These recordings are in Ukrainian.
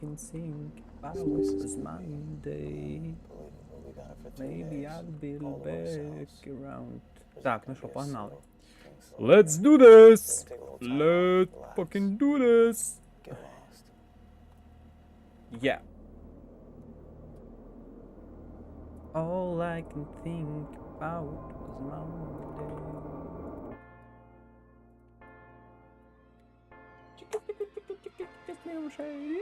can think about was Monday. Maybe I'll be back around. Так, ну що, погнали. Let's do this! Let's fucking do this! Yeah. All I can think about was Monday. Just little shady.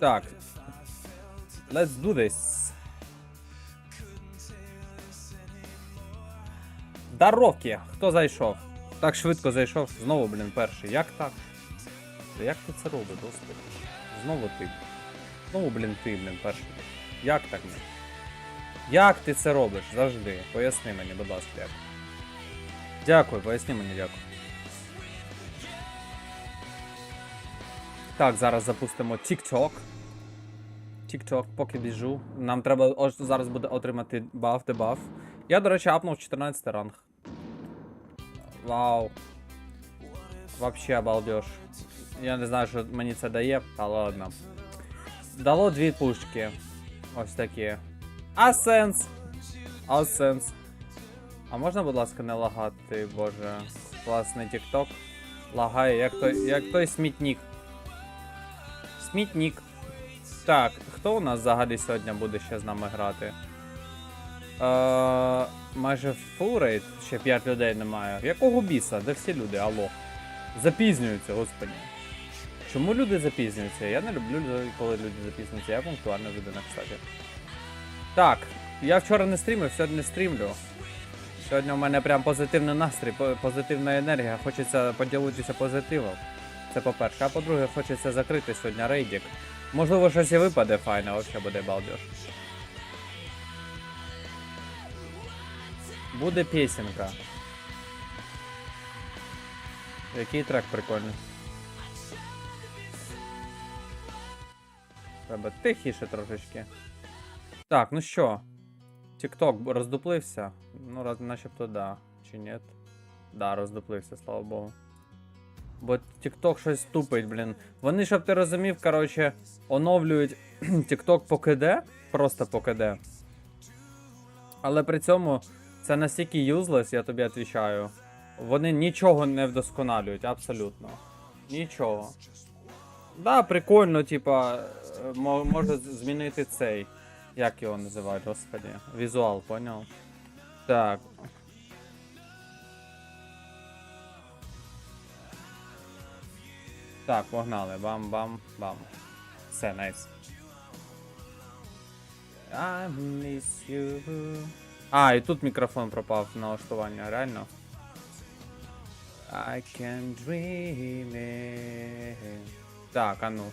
Так. Let's do this. Здоровки! Хто зайшов? Так швидко зайшов. Знову, блін, перший. Як так? Та Як ти це робиш, господи? Знову ти. Знову, блін, ти, блін, перший. Як так, блін? Як ти це робиш? Завжди. Поясни мені, будь ласка, як. Дякую, поясни мені, дякую. Так, зараз запустимо TikTok. TikTok, поки біжу. Нам треба ось зараз буде отримати баф, дебаф. Я, до речі, апнув 14 ранг. Вау. Вообще обалдеж. Я не знаю, що мені це дає, та ладно. Дало дві пушки. Ось такі. Асенс! Асенс. А можна, будь ласка, не лагати, боже. Класний TikTok. Лагає, як той, як той смітник. Смітник. Так, хто у нас взагалі сьогодні буде ще з нами грати? Е, майже фулрейт, ще 5 людей немає. Якого біса? Де всі люди? Алло. Запізнюються, господи. Чому люди запізнюються? Я не люблю, коли люди запізнюються. Я пунктуальна людина, кстати. Так, я вчора не стрімив, сьогодні стрімлю. Сьогодні у мене прям позитивний настрій, позитивна енергія. Хочеться поділитися позитивом. Це по-перше. А по-друге, хочеться закрити сьогодні рейдік. Можливо, щось і випаде файне, взагалі буде балдеж. Буде пісенька. Який трек прикольний. Треба тихіше трошечки. Так, ну що? Тікток роздуплився? Ну, раз, начебто да. Чи ні? Да, роздуплився, слава Богу. Бо TikTok щось тупить, блін. Вони, щоб ти розумів, коротше, оновлюють TikTok по КД, просто по КД. Але при цьому це настільки useless, я тобі відповідаю. Вони нічого не вдосконалюють, абсолютно. Нічого. Да, прикольно, типа, може змінити цей. Як його називають, господи? Візуал, поняв? Так. Так, погнали. Бам-бам-бам. Все, найс. I. А, і тут мікрофон пропав на налаштування, реально. I can dream it. Так, а ну.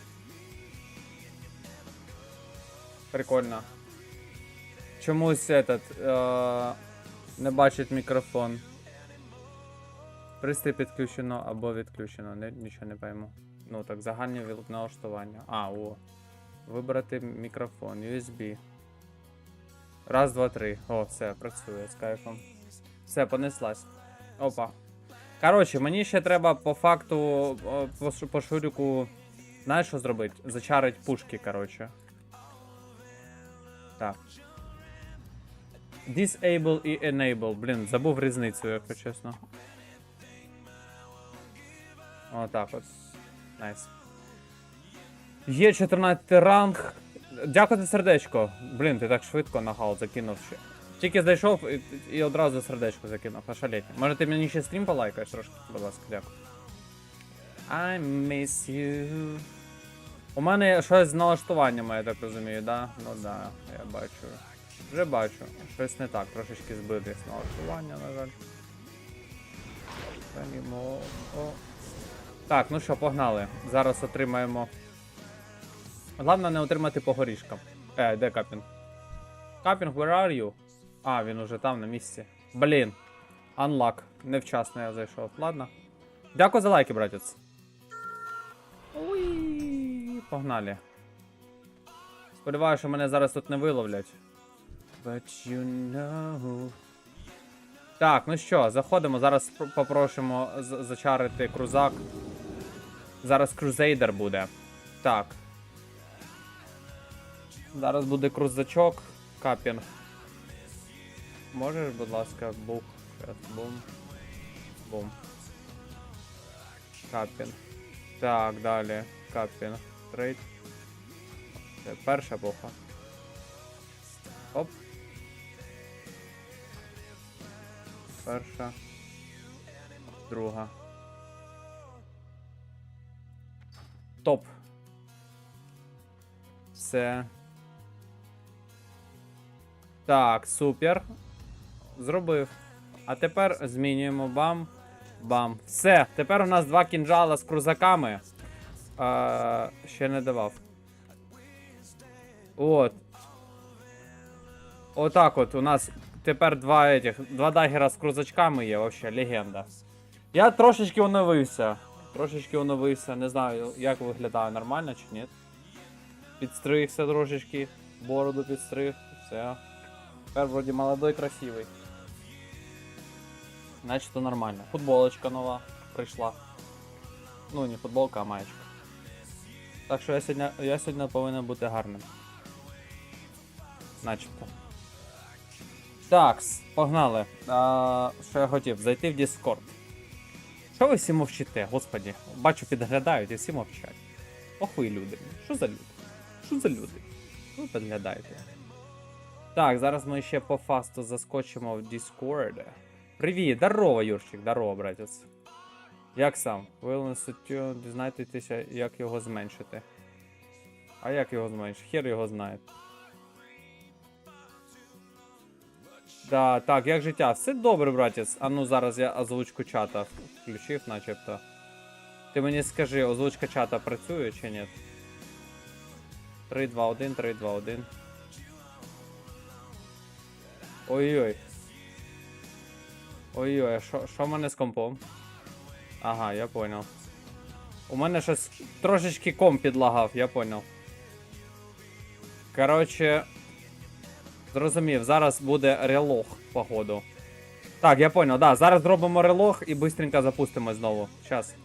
Прикольно. Чомусь этот е- не бачить мікрофон. Пристрій підключено або відключено, не, нічого не пойму. Ну так, загальні віл- налаштування. А, о. Вибрати мікрофон, USB. Раз, два, три. О, все, працює з кайфом. Все, понеслась. Опа. Коротше, мені ще треба по факту по, по шуріку. Знаєш, що зробити? Зачарить пушки, коротше. Так. Disable і enable. Блін, забув різницю, якщо чесно. Отак от. Найс. Є 14 ранг. Дякую за сердечко. Блін, ти так швидко на гал закинув ще. Тільки зайшов і, і одразу сердечко закинув. Ошалеть. Може ти мені ще стрім полайкаєш трошки, будь ласка, дякую. I miss you. У мене щось з налаштуваннями, я так розумію, да? Ну да, я бачу. Вже бачу. Щось не так, трошечки збитий з налаштування, на жаль. О. Так, ну що, погнали. Зараз отримаємо. Головне не отримати по горішкам. Е, де капінг? Капінг, where are you? А, він уже там на місці. Блін. Unlock. Невчасно я зайшов. Ладно. Дякую за лайки, братець. Уй, погнали. Сподіваюся, що мене зараз тут не виловлять. But you know. Так, ну що, заходимо. Зараз пр- попросимо зачарити крузак. Зараз крузейдер буде. Так. Зараз буде крузачок. Капінг. Можеш, будь ласка, бух. Щас, Бум. Бум. Капінг. Так, далі. Капінг. Трейд. Це перша буха. Оп. Перша. Друга. Топ. Все. Так, супер. Зробив. А тепер змінюємо бам. Бам. Все. Тепер у нас два кінжала з крузаками. А, ще не давав. От. Отак от у нас тепер два этих, два дагера з крузачками є, вообще легенда. Я трошечки оновився. Трошечки оновився, не знаю, як виглядає нормально чи ні. Підстригся трошечки, бороду підстриг, все. Тепер вроді молодой, красивий. Значить, нормально. Футболочка нова прийшла. Ну, не футболка, а маєчка. Так що я сьогодні, я сьогодні повинен бути гарним. Начебто. Так, погнали. А, що я хотів? Зайти в Discord. Що ви всі мовчите, господі? Бачу, підглядають і всі мовчать. Охуй люди. Що за люди? Що за люди? Ви підглядаєте? Так, зараз ми ще по фасту заскочимо в Discord. Привіт, здорово, Юрчик, здорово, братець. Як сам? Ви суттю дізнаєтеся, як його зменшити. А як його зменшити? Хер його знає. Да, так, як життя? Все добре, братець. А ну зараз я озвучку чата включив, начебто. Ти мені скажи, озвучка чата працює чи ні? 3, 2, 1, 3, 2, 1. Ой-ой. Ой-ой, а що в мене з компом? Ага, я понял. У мене щось трошечки комп підлагав, я понял. Короче. Зрозумів, зараз буде релог, походу. Так, я понял, да, зараз зробимо релог і быстренько запустимо знову. Щас.